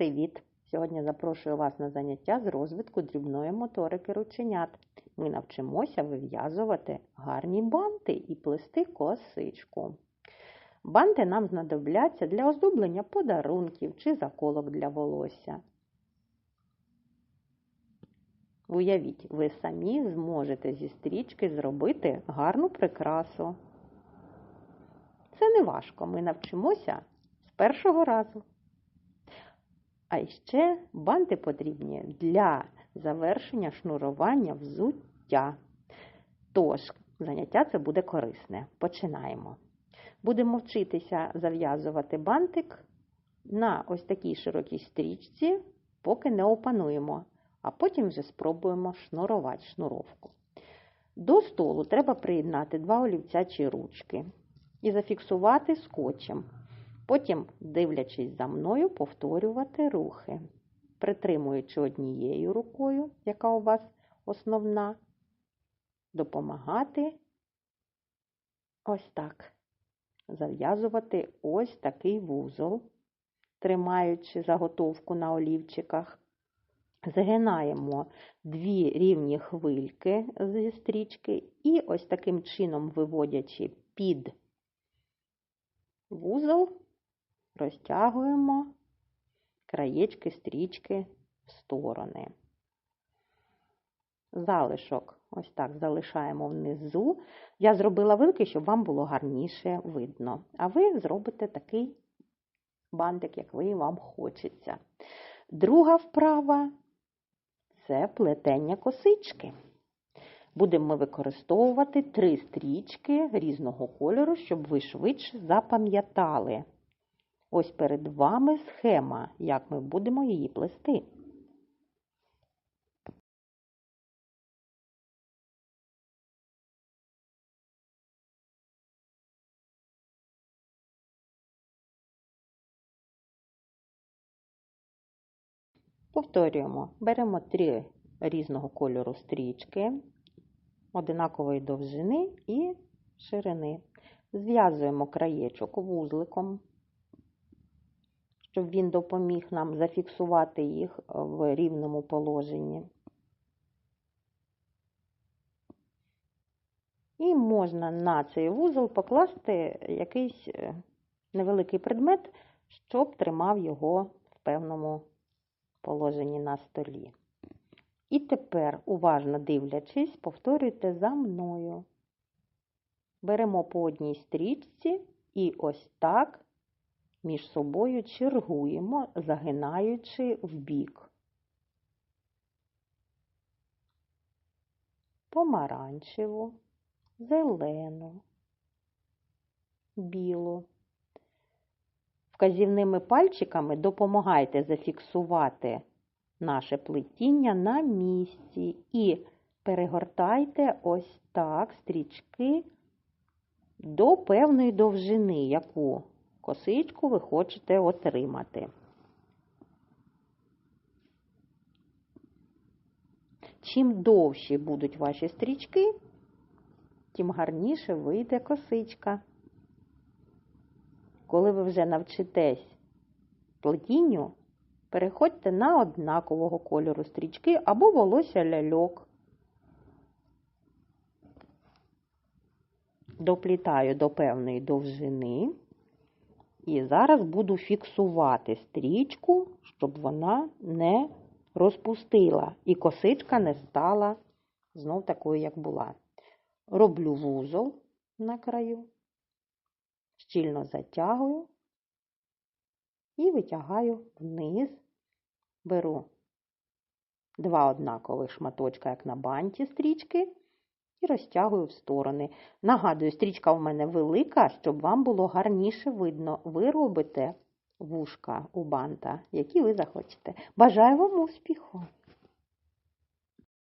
Привіт! Сьогодні запрошую вас на заняття з розвитку дрібної моторики рученят. Ми навчимося вив'язувати гарні банти і плести косичку. Банти нам знадобляться для оздоблення подарунків чи заколок для волосся. Уявіть, ви самі зможете зі стрічки зробити гарну прикрасу. Це не важко, ми навчимося з першого разу. А ще банти потрібні для завершення шнурування взуття. Тож, заняття це буде корисне. Починаємо. Будемо вчитися зав'язувати бантик на ось такій широкій стрічці, поки не опануємо, а потім вже спробуємо шнурувати шнуровку. До столу треба приєднати два олівця чи ручки і зафіксувати скотчем. Потім, дивлячись за мною, повторювати рухи, притримуючи однією рукою, яка у вас основна, допомагати ось так. Зав'язувати ось такий вузол, тримаючи заготовку на олівчиках. Загинаємо дві рівні хвильки зі стрічки і ось таким чином виводячи під вузол, розтягуємо краєчки стрічки в сторони. Залишок ось так залишаємо внизу. Я зробила вилки, щоб вам було гарніше видно. А ви зробите такий бантик, як ви вам хочеться. Друга вправа це плетення косички. Будемо використовувати три стрічки різного кольору, щоб ви швидше запам'ятали. Ось перед вами схема, як ми будемо її плести. Повторюємо, беремо три різного кольору стрічки, одинакової довжини і ширини. Зв'язуємо краєчок вузликом, щоб він допоміг нам зафіксувати їх в рівному положенні. І можна на цей вузол покласти якийсь невеликий предмет, щоб тримав його в певному положенні на столі. І тепер, уважно дивлячись, повторюйте за мною. Беремо по одній стрічці і ось так між собою чергуємо, загинаючи в бік. Помаранчеву, зелену, білу. Вказівними пальчиками допомагайте зафіксувати наше плетіння на місці і перегортайте ось так стрічки до певної довжини, яку косичку ви хочете отримати. Чим довші будуть ваші стрічки, тим гарніше вийде косичка. Коли ви вже навчитесь плетінню, переходьте на однакового кольору стрічки або волосся ляльок. Доплітаю до певної довжини. І зараз буду фіксувати стрічку, щоб вона не розпустила і косичка не стала знов такою, як була. Роблю вузол на краю, щільно затягую і витягаю вниз, беру два однакових шматочка, як на банті стрічки, і розтягую в сторони. Нагадую, стрічка в мене велика, щоб вам було гарніше видно. Ви робите вушка у банта, які ви захочете. Бажаю вам успіху!